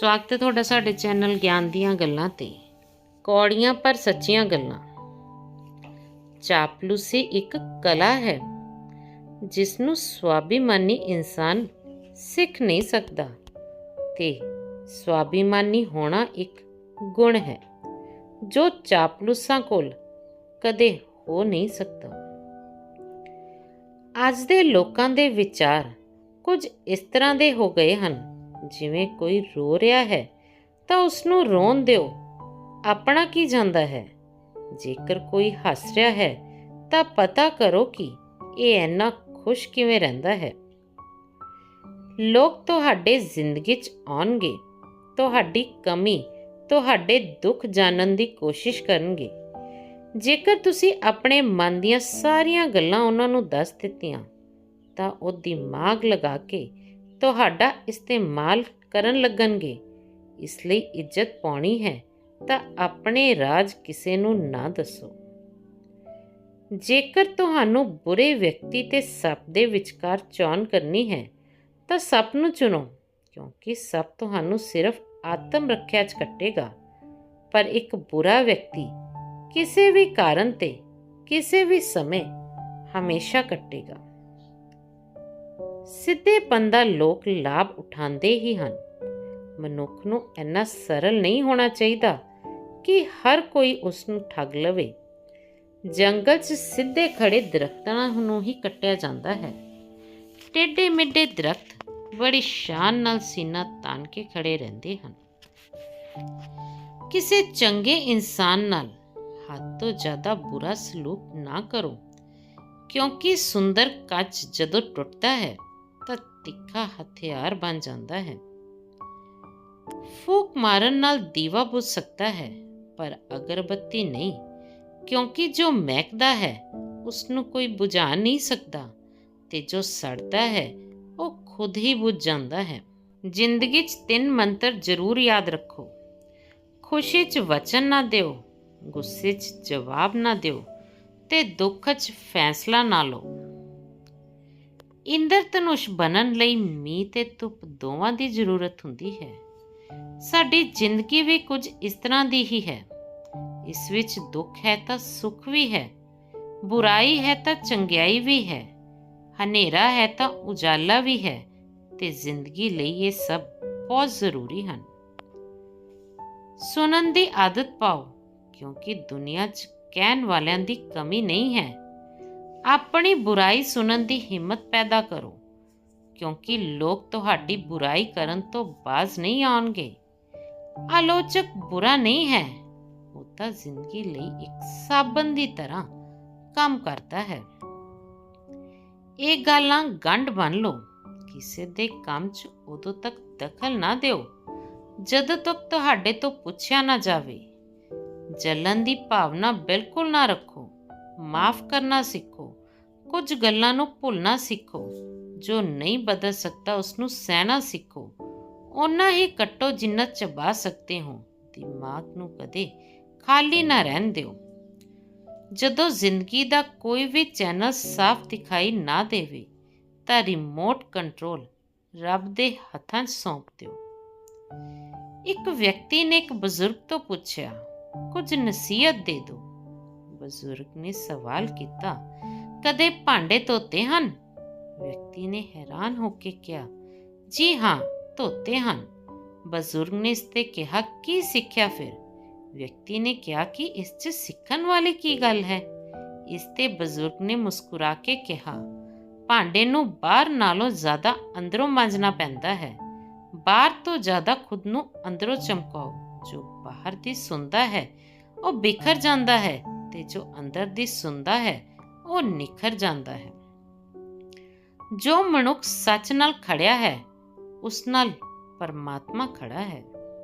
ਸਵਾਗਤ ਹੈ ਤੁਹਾਡਾ ਸਾਡੇ ਚੈਨਲ ਗਿਆਨ ਦੀਆਂ ਗੱਲਾਂ ਤੇ। ਕੌੜੀਆਂ ਪਰ ਸੱਚੀਆਂ ਗੱਲਾਂ। ਚਾਪਲੂਸੀ ਇੱਕ ਕਲਾ ਹੈ ਜਿਸ ਨੂੰ ਸਵਾਭਿਮਾਨੀ ਇਨਸਾਨ ਸਿੱਖ ਨਹੀਂ ਸਕਦਾ ਤੇ ਸਵਾਭਿਮਾਨੀ ਹੋਣਾ ਇੱਕ ਗੁਣ ਹੈ, ਜੋ ਚਾਪਲੂਸਾਂ ਕੋਲ ਕਦੇ ਹੋ ਨਹੀਂ ਸਕਦਾ। ਅੱਜ ਦੇ ਲੋਕਾਂ ਦੇ ਵਿਚਾਰ ਕੁਝ ਇਸ ਤਰ੍ਹਾਂ ਦੇ ਹੋ ਗਏ ਹਨ। ਜਿਵੇਂ ਕੋਈ ਰੋ ਰਿਹਾ ਹੈ, ਤਾਂ ਉਸ ਨੂੰ ਰੋਣ ਦਿਓ। ਆਪਣਾ ਕੀ ਜਾਂਦਾ ਹੈ? ਜੇਕਰ ਕੋਈ ਹੱਸ ਰਿਹਾ ਹੈ, ਤਾਂ ਪਤਾ ਕਰੋ ਕਿ ਇਹ ਇੰਨਾ ਖੁਸ਼ ਕਿਵੇਂ ਰਹਿੰਦਾ ਹੈ। ਲੋਕ ਤੁਹਾਡੇ ਜ਼ਿੰਦਗੀ 'ਚ ਆਉਣਗੇ। ਤੁਹਾਡੀ ਕਮੀ, ਤੁਹਾਡੇ ਦੁੱਖ ਜਾਣਨ ਦੀ ਕੋਸ਼ਿਸ਼ ਕਰਨਗੇ। ਜੇਕਰ ਤੁਸੀਂ ਆਪਣੇ ਮਨ ਦੀਆਂ ਸਾਰੀਆਂ ਗੱਲਾਂ ਉਹਨਾਂ ਨੂੰ ਦੱਸ ਦਿੱਤੀਆਂ, ਤਾਂ ਉਹ ਦਿਮਾਗ ਲਗਾ ਕੇ ਤੁਹਾਡਾ ਇਸਤੇਮਾਲ ਕਰਨ ਲੱਗਣਗੇ। ਇਸ ਲਈ ਇੱਜ਼ਤ ਪਾਉਣੀ ਹੈ, ਤਾਂ ਆਪਣੇ ਰਾਜ ਕਿਸੇ ਨੂੰ ਨਾ ਦੱਸੋ। ਜੇਕਰ ਤੁਹਾਨੂੰ ਬੁਰੇ ਵਿਅਕਤੀ ਤੇ ਸੱਪ ਦੇ ਵਿਚਕਾਰ ਚੋਣ ਕਰਨੀ ਹੈ, ਤਾਂ ਸੱਪ ਨੂੰ ਚੁਣੋ, ਕਿਉਂਕਿ ਸੱਪ ਤੁਹਾਨੂੰ ਸਿਰਫ ਆਤਮ ਰੱਖਿਆ 'ਚ ਕੱਟੇਗਾ। ਪਰ ਇੱਕ ਬੁਰਾ ਵਿਅਕਤੀ ਕਿਸੇ ਵੀ ਕਾਰਨ ਤੇ, ਕਿਸੇ ਵੀ ਸਮੇਂ ਹਮੇਸ਼ਾ ਕੱਟੇਗਾ। ਸਿੱਧੇ ਪੰਦਾ ਲੋਕ ਲਾਭ ਉਠਾਉਂਦੇ ਹੀ ਹਨ। ਮਨੁੱਖ ਨੂੰ ਇੰਨਾ ਸਰਲ ਨਹੀਂ ਹੋਣਾ ਚਾਹੀਦਾ ਕਿ ਹਰ ਕੋਈ ਉਸ ਨੂੰ ਠੱਗ ਲਵੇ। ਜੰਗਲ 'ਚ ਸਿੱਧੇ ਖੜੇ ਦਰਖਤਾਂ ਨੂੰ ਹੀ ਕੱਟਿਆ ਜਾਂਦਾ ਹੈ। ਟੇਢੇ ਮਿੱਡੇ ਦਰਖਤ ਬੜੀ ਸ਼ਾਨ ਨਾਲ ਸੀਨਾ ਤਾਨ ਕੇ ਖੜੇ ਰਹਿੰਦੇ ਹਨ। ਕਿਸੇ ਚੰਗੇ ਇਨਸਾਨ ਨਾਲ ਹੱਦ ਤੋਂ ਜ਼ਿਆਦਾ ਬੁਰਾ ਸਲੂਕ ਨਾ ਕਰੋ, ਕਿਉਂਕਿ ਸੁੰਦਰ ਕੱਚ ਜਦੋਂ ਟੁੱਟਦਾ ਹੈ ਤਾਂ ਤਿੱਖਾ ਹਥਿਆਰ ਬਣ ਜਾਂਦਾ ਹੈ। ਫੂਕ ਮਾਰਨ ਨਾਲ ਦੀਵਾ ਬੁਝ ਸਕਦਾ ਹੈ, ਪਰ ਅਗਰਬੱਤੀ ਨਹੀਂ, ਕਿਉਂਕਿ ਜੋ ਮਹਿਕਦਾ ਹੈ ਉਸ ਨੂੰ ਕੋਈ ਬੁਝਾ ਨਹੀਂ ਸਕਦਾ ਤੇ ਜੋ ਸੜਦਾ ਹੈ, ਉਹ ਖੁਦ ਹੀ ਬੁਝ ਜਾਂਦਾ ਹੈ। ਜ਼ਿੰਦਗੀ 'ਚ ਤਿੰਨ ਮੰਤਰ ਜ਼ਰੂਰ ਯਾਦ ਰੱਖੋ। ਖੁਸ਼ੀ 'ਚ ਵਚਨ ਨਾ ਦਿਓ, ਗੁੱਸੇ 'ਚ ਜਵਾਬ ਨਾ ਦਿਓ ਤੇ ਦੁੱਖ 'ਚ ਫੈਸਲਾ ਨਾ ਲਓ। ਇੰਦਰ ਧਨੁਸ਼ ਬਣਨ ਲਈ ਮੀਂਹ ਤੇ ਧੁੱਪ ਦੋਵਾਂ ਦੀ ਜ਼ਰੂਰਤ ਹੁੰਦੀ ਹੈ। ਸਾਡੀ ਜ਼ਿੰਦਗੀ ਵੀ ਕੁਝ ਇਸ ਤਰ੍ਹਾਂ ਦੀ ਹੀ ਹੈ। ਇਸ ਵਿੱਚ ਦੁੱਖ ਹੈ ਤਾਂ ਸੁੱਖ ਵੀ ਹੈ, ਬੁਰਾਈ ਹੈ ਤਾਂ ਚੰਗਿਆਈ ਵੀ ਹੈ, ਹਨੇਰਾ ਹੈ ਤਾਂ ਉਜਾਲਾ ਵੀ ਹੈ ਤੇ ਜ਼ਿੰਦਗੀ ਲਈ ਇਹ ਸਭ ਬਹੁਤ ਜ਼ਰੂਰੀ ਹਨ। ਸੁਣਨ ਦੀ ਆਦਤ ਪਾਓ ਕਿਉਂਕਿ ਦੁਨੀਆ 'ਚ ਕਹਿਣ ਵਾਲਿਆਂ ਦੀ ਕਮੀ ਨਹੀਂ ਹੈ। ਆਪਣੀ ਬੁਰਾਈ ਸੁਣਨ ਦੀ ਹਿੰਮਤ ਪੈਦਾ ਕਰੋ, ਕਿਉਂਕਿ ਲੋਕ ਤੁਹਾਡੀ ਬੁਰਾਈ ਕਰਨ ਤੋਂ ਬਾਜ਼ ਨਹੀਂ ਆਉਣਗੇ। ਆਲੋਚਕ ਬੁਰਾ ਨਹੀਂ ਹੈ, ਉਹ ਤਾਂ ਜ਼ਿੰਦਗੀ ਲਈ ਇੱਕ ਸਾਬਣ ਦੀ ਤਰ੍ਹਾਂ ਕੰਮ ਕਰਦਾ ਹੈ। ਇਹ ਗੱਲਾਂ ਗੰਢ ਬਣ ਲਓ, ਕਿਸੇ ਦੇ ਕੰਮ 'ਚ ਉਦੋਂ ਤੱਕ ਦਖਲ ਨਾ ਦਿਓ, ਜਦੋਂ ਤੱਕ ਤੁਹਾਡੇ ਤੋਂ ਪੁੱਛਿਆ ਨਾ ਜਾਵੇ। ਜਲਨ ਦੀ ਭਾਵਨਾ ਬਿਲਕੁਲ ਨਾ ਰੱਖੋ। ਮਾਫ ਕਰਨਾ ਸਿੱਖੋ, ਕੁਝ ਗੱਲਾਂ ਨੂੰ ਭੁੱਲਣਾ ਸਿੱਖੋ, ਜੋ ਨਹੀਂ ਬਦਲ ਸਕਦਾ ਉਸ ਨੂੰ ਸਹਿਣਾ ਸਿੱਖੋ। ਓਨਾ ਹੀ ਕੱਟੋ ਜਿੰਨਾ ਚਬਾ ਸਕਦੇ ਹੋ, ਦਿਮਾਗ ਨੂੰ ਕਦੇ ਖਾਲੀ ਨਾ ਰਹਿਣ ਦਿਓ। ਜਦੋਂ ਜ਼ਿੰਦਗੀ ਦਾ ਕੋਈ ਵੀ ਚੈਨਲ ਸਾਫ਼ ਦਿਖਾਈ ਨਾ ਦੇਵੇ, ਤਾਂ ਰਿਮੋਟ ਕੰਟਰੋਲ ਰੱਬ ਦੇ ਹੱਥਾਂ ਸੌਂਪ ਦਿਓ। ਇੱਕ ਵਿਅਕਤੀ ਨੇ ਇੱਕ ਬਜ਼ੁਰਗ ਤੋਂ ਪੁੱਛਿਆ, ਕੁਝ ਨਸੀਹਤ ਦੇ ਦਿਓ? ਬਜ਼ੁਰਗ ਨੇ ਸਵਾਲ ਕੀਤਾ, ਕਦੇ ਭਾਂਡੇ ਧੋਤੇ ਹਨ? ਵਿਅਕਤੀ ਨੇ ਹੈਰਾਨ ਹੋ ਕੇ ਕਿਹਾ, ਜੀ ਹਾਂ, ਧੋਤੇ ਹਨ। ਬਜ਼ੁਰਗ ਨੇ ਇਸ ਤੇ ਕਿਹਾ, ਕੀ ਸਿੱਖਿਆ ਫਿਰ? ਵਿਅਕਤੀ ਨੇ ਕਿਹਾ ਕਿ ਇਸ 'ਚ ਸਿੱਖਣ ਵਾਲੀ ਕੀ ਗੱਲ ਹੈ? ਇਸ ਤੇ ਬਜ਼ੁਰਗ ਨੇ ਮੁਸਕਰਾ ਕੇ ਕਿਹਾ, ਭਾਂਡੇ ਨੂੰ ਬਾਹਰ ਨਾਲੋਂ ਜ਼ਿਆਦਾ ਅੰਦਰੋਂ ਮਾਂਜਣਾ ਪੈਂਦਾ ਹੈ। ਬਾਹਰ ਤੋਂ ਜ਼ਿਆਦਾ ਖੁਦ ਨੂੰ ਅੰਦਰੋਂ ਚਮਕਾਓ। ਜੋ ਬਾਹਰ ਦੀ ਸੁੰਦਾ ਹੈ, ਉਹ ਬਿਖਰ ਜਾਂਦਾ ਹੈ। ਤੇ ਜੋ ਅੰਦਰ ਦੀ ਸੁੰਦਾ ਹੈ, ਉਹ ਨਿਖਰ ਜਾਂਦਾ ਹੈ। ਜੋ ਮਨੁੱਖ ਸੱਚ ਨਾਲ ਖੜਿਆ ਹੈ, ਉਸ ਨਾਲ ਪਰਮਾਤਮਾ ਖੜਾ ਹੈ।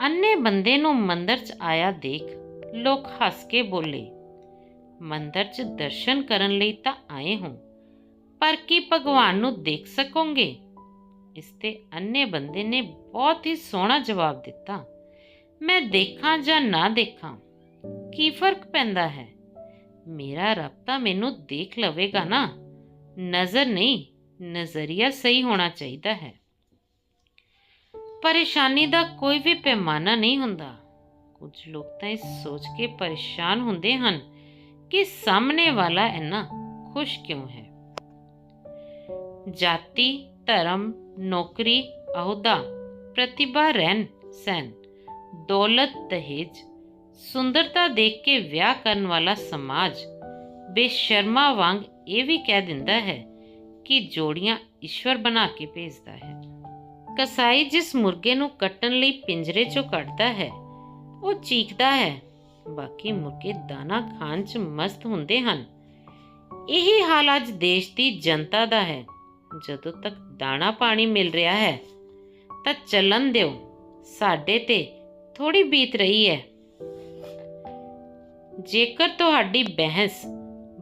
ਅੰਨੇ ਬੰਦੇ ਨੂੰ ਮੰਦਰ 'ਚ ਆਇਆ ਦੇਖ, ਲੋਕ ਹੱਸ ਕੇ ਬੋਲੇ, ਮੰਦਰ 'ਚ ਦਰਸ਼ਨ ਕਰਨ ਲਈ ਤਾਂ ਆਏ ਹੋ, ਪਰ ਕੀ ਭਗਵਾਨ ਨੂੰ ਦੇਖ ਸਕੋਗੇ? ਇਸ ਤੇ ਅੰਨੇ ਬੰਦੇ ਨੇ ਬਹੁਤ ਹੀ ਸੋਹਣਾ ਜਵਾਬ ਦਿੱਤਾ, ਮੈਂ ਦੇਖਾਂ ਜਾਂ ਨਾ ਦੇਖਾਂ, ਕੀ ਫ਼ਰਕ ਪੈਂਦਾ ਹੈ? ਮੇਰਾ ਰੱਬ ਤਾਂ ਮੈਨੂੰ ਦੇਖ ਲਵੇਗਾ ਨਾ। ਨਜ਼ਰ ਨਹੀਂ ਨਜ਼ਰੀਆ ਸਹੀ ਹੋਣਾ ਚਾਹੀਦਾ ਹੈ। ਪਰੇਸ਼ਾਨੀ ਦਾ ਕੋਈ ਵੀ ਪੈਮਾਨਾ ਨਹੀਂ ਹੁੰਦਾ। ਕੁਝ ਲੋਕ ਤਾਂ ਇਹ ਸੋਚ ਕੇ ਪਰੇਸ਼ਾਨ ਹੁੰਦੇ ਹਨ ਕਿ ਸਾਹਮਣੇ ਵਾਲਾ ਇੰਨਾ ਖੁਸ਼ ਕਿਉਂ ਹੈ। ਜਾਤੀ ਧਰਮ ਨੌਕਰੀ ਅਹੁਦਾ ਪ੍ਰਤਿਭਾ ਰਹਿਣ ਸਹਿਣ ਦੌਲਤ ਦਹੇਜ ਸੁੰਦਰਤਾ ਦੇਖ ਕੇ ਵਿਆਹ ਕਰਨ ਵਾਲਾ ਸਮਾਜ ਬੇਸ਼ਰਮਾ ਵਾਂਗ ਇਹ ਵੀ ਕਹਿ ਦਿੰਦਾ ਹੈ ਕਿ ਜੋੜੀਆਂ ਈਸ਼ਵਰ ਬਣਾ ਕੇ ਭੇਜਦਾ ਹੈ। ਕਸਾਈ ਜਿਸ ਮੁਰਗੇ ਨੂੰ ਕੱਟਣ ਲਈ ਪਿੰਜਰੇ 'ਚੋਂ ਕੱਢਦਾ ਹੈ, ਉਹ ਚੀਕਦਾ ਹੈ। ਬਾਕੀ ਮੁਰਗੇ ਦਾਣਾ ਖਾਣ 'ਚ ਮਸਤ ਹੁੰਦੇ ਹਨ। ਇਹੀ ਹਾਲ ਅੱਜ ਦੇਸ਼ ਦੀ ਜਨਤਾ ਦਾ ਹੈ। ਜਦੋਂ ਤੱਕ ਦਾਣਾ ਪਾਣੀ ਮਿਲ ਰਿਹਾ ਹੈ, ਤਾਂ ਚੱਲਣ ਦਿਓ। ਸਾਡੇ ਤੇ ਥੋੜੀ ਬੀਤ ਰਹੀ ਹੈ। ਜੇਕਰ ਤੁਹਾਡੀ ਬਹਿਸ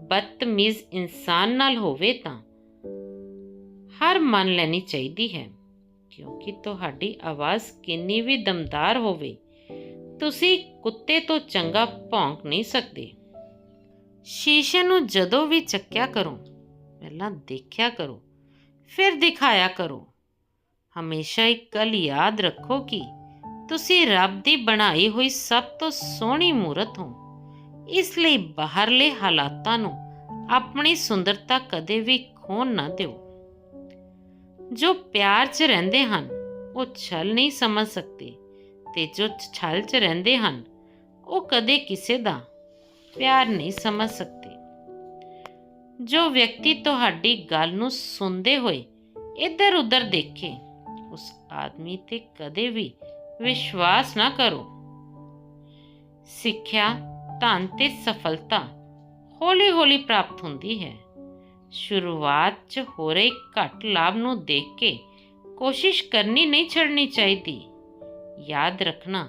ਬਦਤਮੀਜ਼ ਇਨਸਾਨ ਨਾਲ ਹੋਵੇ ਤਾਂ ਹਰ ਮੰਨ ਲੈਣੀ ਚਾਹੀਦੀ ਹੈ, ਕਿਉਂਕਿ ਤੁਹਾਡੀ ਆਵਾਜ਼ ਕਿੰਨੀ ਵੀ ਦਮਦਾਰ ਹੋਵੇ, ਤੁਸੀਂ ਕੁੱਤੇ ਤੋਂ ਚੰਗਾ ਭੌਂਕ ਨਹੀਂ ਸਕਦੇ। ਸ਼ੀਸ਼ੇ ਨੂੰ ਜਦੋਂ ਵੀ ਚੱਕਿਆ ਕਰੋ, ਪਹਿਲਾਂ ਦੇਖਿਆ ਕਰੋ, ਫਿਰ ਦਿਖਾਇਆ ਕਰੋ। ਹਮੇਸ਼ਾ ਇੱਕ ਗੱਲ ਯਾਦ ਰੱਖੋ ਕਿ ਤੁਸੀਂ ਰੱਬ ਦੀ ਬਣਾਈ ਹੋਈ ਸਭ ਤੋਂ ਸੋਹਣੀ ਮੂਰਤ ਹੋ। ਇਸ ਲਈ ਬਾਹਰਲੇ ਹਾਲਾਤਾਂ ਨੂੰ ਆਪਣੀ ਸੁੰਦਰਤਾ ਕਦੇ ਵੀ ਖੋਣ ਨਾ ਦਿਓ। ਜੋ ਪਿਆਰ 'ਚ ਰਹਿੰਦੇ ਹਨ, ਉਹ ਛਲ ਨਹੀਂ ਸਮਝ ਸਕਦੇ ਤੇ ਜੋ ਛਲ 'ਚ ਰਹਿੰਦੇ ਹਨ, ਉਹ ਕਦੇ ਕਿਸੇ ਦਾ ਪਿਆਰ ਨਹੀਂ ਸਮਝ ਸਕਦੇ। ਜੋ ਵਿਅਕਤੀ ਤੁਹਾਡੀ ਗੱਲ ਨੂੰ ਸੁਣਦੇ ਹੋਏ ਇੱਧਰ ਉੱਧਰ ਦੇਖੇ, ਉਸ ਆਦਮੀ ਤੇ ਕਦੇ ਵੀ ਵਿਸ਼ਵਾਸ ਨਾ ਕਰੋ। ਸਿੱਖਿਆ ਧਨ ਤੇ ਸਫਲਤਾ ਹੌਲੀ-ਹੌਲੀ ਪ੍ਰਾਪਤ ਹੁੰਦੀ ਹੈ। ਸ਼ੁਰੂਆਤ 'ਚ ਹੋ ਰਹੇ ਘੱਟ ਲਾਭ ਨੂੰ ਦੇਖ ਕੇ ਕੋਸ਼ਿਸ਼ ਕਰਨੀ ਨਹੀਂ ਛੱਡਣੀ ਚਾਹੀਦੀ। ਯਾਦ ਰੱਖਣਾ,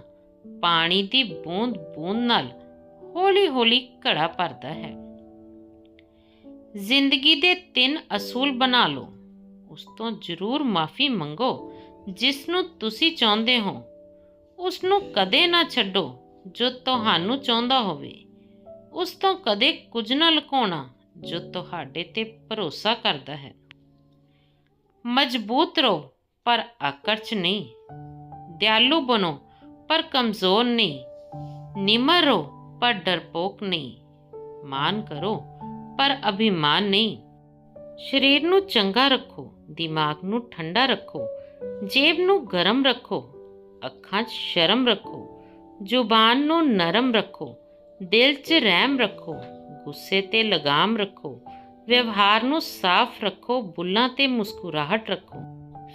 ਪਾਣੀ ਦੀ ਬੂੰਦ-ਬੂੰਦ ਨਾਲ ਹੌਲੀ-ਹੌਲੀ ਘੜਾ ਭਰਦਾ ਹੈ। ਜ਼ਿੰਦਗੀ ਦੇ ਤਿੰਨ ਅਸੂਲ ਬਣਾ ਲਓ। ਉਸ ਤੋਂ ਜ਼ਰੂਰ ਮਾਫੀ ਮੰਗੋ ਜਿਸ ਨੂੰ ਤੁਸੀਂ ਚਾਹੁੰਦੇ ਹੋ। ਉਸ ਨੂੰ ਕਦੇ ਨਾ ਛੱਡੋ। ਜੋ ਤੁਹਾਨੂੰ ਚਾਹੁੰਦਾ ਹੋਵੇ ਉਸ ਤੋਂ ਕਦੇ ਕੁਝ ਨਾ ਲੁਕਾਉਣਾ ਜੋ ਤੁਹਾਡੇ ਤੇ ਭਰੋਸਾ ਕਰਦਾ ਹੈ। ਮਜ਼ਬੂਤ ਰਹੋ ਪਰ ਆਕਰਚ ਨਹੀਂ। ਦਿਆਲੂ ਬਣੋ ਪਰ ਕਮਜ਼ੋਰ ਨਹੀਂ। ਨਿਮਰ ਰਹੋ ਪਰ ਡਰਪੋਕ ਨਹੀਂ। ਮਾਨ ਕਰੋ ਪਰ ਅਭਿਮਾਨ ਨਹੀਂ। ਸਰੀਰ ਨੂੰ ਚੰਗਾ ਰੱਖੋ ਦਿਮਾਗ ਨੂੰ ਠੰਡਾ ਰੱਖੋ ਜੇਬ ਨੂੰ ਗਰਮ ਰੱਖੋ ਅੱਖਾਂ 'ਚ ਸ਼ਰਮ ਰੱਖੋ। ਜ਼ੁਬਾਨ ਨੂੰ ਨਰਮ ਰੱਖੋ, ਦਿਲ 'ਚ ਰਹਿਮ ਰੱਖੋ, ਗੁੱਸੇ ਤੇ ਲਗਾਮ ਰੱਖੋ, ਵਿਵਹਾਰ ਨੂੰ ਸਾਫ਼ ਰੱਖੋ, ਬੁੱਲਾਂ ਤੇ ਮੁਸਕਰਾਹਟ ਰੱਖੋ।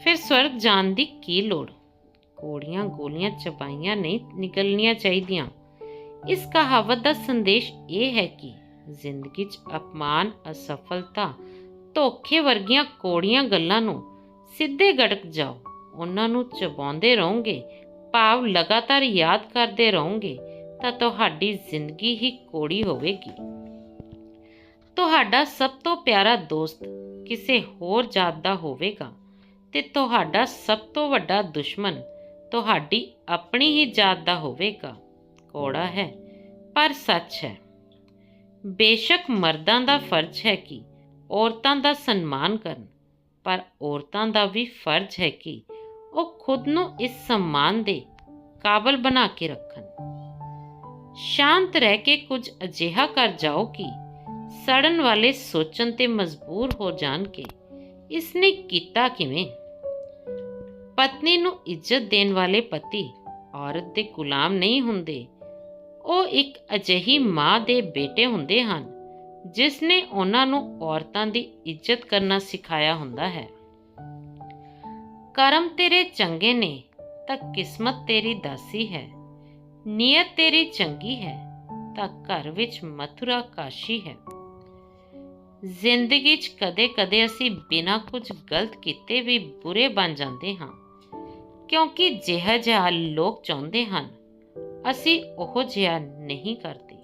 ਫਿਰ ਸਵਰਗ ਜਾਣ ਦੀ ਕੀ ਲੋੜ? ਕੋੜੀਆਂ ਗੋਲੀਆਂ, ਚਬਾਈਆਂ ਨਹੀਂ ਨਿਕਲਣੀਆਂ ਚਾਹੀਦੀਆਂ। ਇਸ ਕਹਾਵਤ ਦਾ ਸੰਦੇਸ਼ ਇਹ ਹੈ ਕਿ ਜ਼ਿੰਦਗੀ 'ਚ ਅਪਮਾਨ, ਅਸਫਲਤਾ, ਧੋਖੇ ਵਰਗੀਆਂ ਕੋੜੀਆਂ ਗੱਲਾਂ ਨੂੰ ਸਿੱਧੇ ਗੜਕ ਜਾਓ। ਉਹਨਾਂ ਨੂੰ ਚਬਾਉਂਦੇ ਰਹੋਗੇ ਭਾਵ ਲਗਾਤਾਰ ਯਾਦ ਕਰਦੇ ਰਹੋਗੇ, ਤਾਂ ਤੁਹਾਡੀ ਜ਼ਿੰਦਗੀ ਹੀ ਕੋੜੀ ਹੋਵੇਗੀ। ਤੁਹਾਡਾ ਸਭ ਤੋਂ ਪਿਆਰਾ ਦੋਸਤ ਕਿਸੇ ਹੋਰ ਜਾਤ ਦਾ ਹੋਵੇਗਾ ਤੇ ਤੁਹਾਡਾ ਸਭ ਤੋਂ ਵੱਡਾ ਦੁਸ਼ਮਣ ਤੁਹਾਡੀ ਆਪਣੀ ਹੀ ਜਾਤ ਦਾ ਹੋਵੇਗਾ। ਕੋੜਾ ਹੈ, ਪਰ ਸੱਚ ਹੈ। ਬੇਸ਼ੱਕ ਮਰਦਾਂ ਦਾ ਫਰਜ਼ ਹੈ ਕਿ ਔਰਤਾਂ ਦਾ ਸਨਮਾਨ ਕਰਨ, ਪਰ ਔਰਤਾਂ ਦਾ ਵੀ ਫਰਜ਼ ਹੈ ਕਿ ਉਹ ਖੁਦ ਨੂੰ ਇਸ ਸਨਮਾਨ ਦੇ ਕਾਬਲ ਬਣਾ ਕੇ ਰੱਖਣ। ਸ਼ਾਂਤ ਰਹਿ ਕੇ ਕੁਝ ਅਜਿਹਾ ਕਰ ਜਾਓ ਕਿ ਸੜਨ ਵਾਲੇ ਸੋਚਣ ਤੇ ਮਜਬੂਰ ਹੋ ਜਾਣ ਕਿ ਇਸਨੇ ਕੀਤਾ ਕਿਵੇਂ। ਪਤਨੀ ਨੂੰ ਇੱਜ਼ਤ ਦੇਣ ਵਾਲੇ ਪਤੀ ਔਰਤ ਦੇ ਗੁਲਾਮ ਨਹੀਂ ਹੁੰਦੇ। ਉਹ ਇੱਕ ਅਜਿਹੀ ਮਾਂ ਦੇ ਬੇਟੇ ਹੁੰਦੇ ਹਨ ਜਿਸ ਨੇ ਉਹਨਾਂ ਨੂੰ ਔਰਤਾਂ ਦੀ ਇੱਜ਼ਤ ਕਰਨਾ ਸਿਖਾਇਆ ਹੁੰਦਾ ਹੈ। ਕਰਮ ਤੇਰੇ ਚੰਗੇ ਨੇ ਤਾਂ ਕਿਸਮਤ ਤੇਰੀ ਦਾਸੀ ਹੈ, ਨੀਅਤ ਤੇਰੀ ਚੰਗੀ ਹੈ, ਤਾਂ ਘਰ ਵਿੱਚ ਮਥੁਰਾ ਕਾਸ਼ੀ ਹੈ। ਜ਼ਿੰਦਗੀ 'ਚ ਕਦੇ-ਕਦੇ ਅਸੀਂ ਬਿਨਾਂ ਕੁਝ ਗਲਤ ਕੀਤੇ ਵੀ ਬੁਰੇ ਬਣ ਜਾਂਦੇ ਹਾਂ, ਕਿਉਂਕਿ ਜਿਹਾ ਜਿਹਾ ਲੋਕ ਚਾਹੁੰਦੇ ਹਨ, ਅਸੀਂ ਉਹ ਜਿਹਾ ਨਹੀਂ ਕਰਦੇ।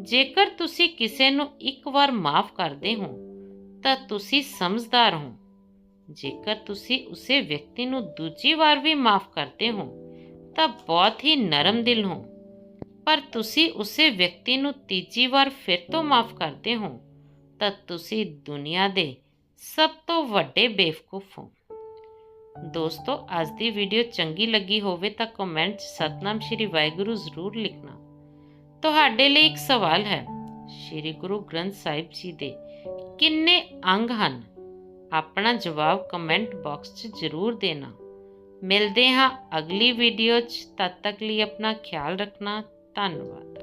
ਜੇਕਰ ਤੁਸੀਂ ਕਿਸੇ ਨੂੰ ਇੱਕ ਵਾਰ ਮਾਫ ਕਰਦੇ ਹੋ, ਤਾਂ ਤੁਸੀਂ ਸਮਝਦਾਰ ਹੋ। ਜੇਕਰ ਤੁਸੀਂ ਉਸੇ ਵਿਅਕਤੀ ਨੂੰ ਦੂਜੀ ਵਾਰ ਵੀ ਮਾਫ ਕਰਦੇ ਹੋ, ਤਾਂ ਬਹੁਤ ਹੀ ਨਰਮ ਦਿਲ ਹੋ। ਪਰ ਤੁਸੀਂ ਉਸੇ ਵਿਅਕਤੀ ਨੂੰ ਤੀਜੀ ਵਾਰ ਫਿਰ ਤੋਂ ਮਾਫ ਕਰਦੇ ਹੋ, ਤਾਂ ਤੁਸੀਂ ਦੁਨੀਆ ਦੇ ਸਭ ਤੋਂ ਵੱਡੇ ਬੇਵਕੂਫ ਹੋ। ਦੋਸਤੋ, ਅੱਜ ਦੀ ਵੀਡੀਓ ਚੰਗੀ ਲੱਗੀ ਹੋਵੇ ਤਾਂ ਕਮੈਂਟ 'ਚ ਸਤਨਾਮ ਸ਼੍ਰੀ ਵਾਹਿਗੁਰੂ ਜ਼ਰੂਰ ਲਿਖਣਾ। ਤੁਹਾਡੇ ਲਈ ਇੱਕ ਸਵਾਲ ਹੈ, ਸ਼੍ਰੀ ਗੁਰੂ ਗ੍ਰੰਥ ਸਾਹਿਬ ਜੀ ਦੇ ਕਿੰਨੇ ਅੰਗ ਹਨ? ਆਪਣਾ ਜਵਾਬ ਕਮੈਂਟ ਬਾਕਸ 'ਚ ਜ਼ਰੂਰ ਦੇਣਾ। ਮਿਲਦੇ ਹਾਂ ਅਗਲੀ ਵੀਡੀਓ 'ਚ। ਤਦ ਤੱਕ ਲਈ ਆਪਣਾ ਖਿਆਲ ਰੱਖਣਾ। ਧੰਨਵਾਦ।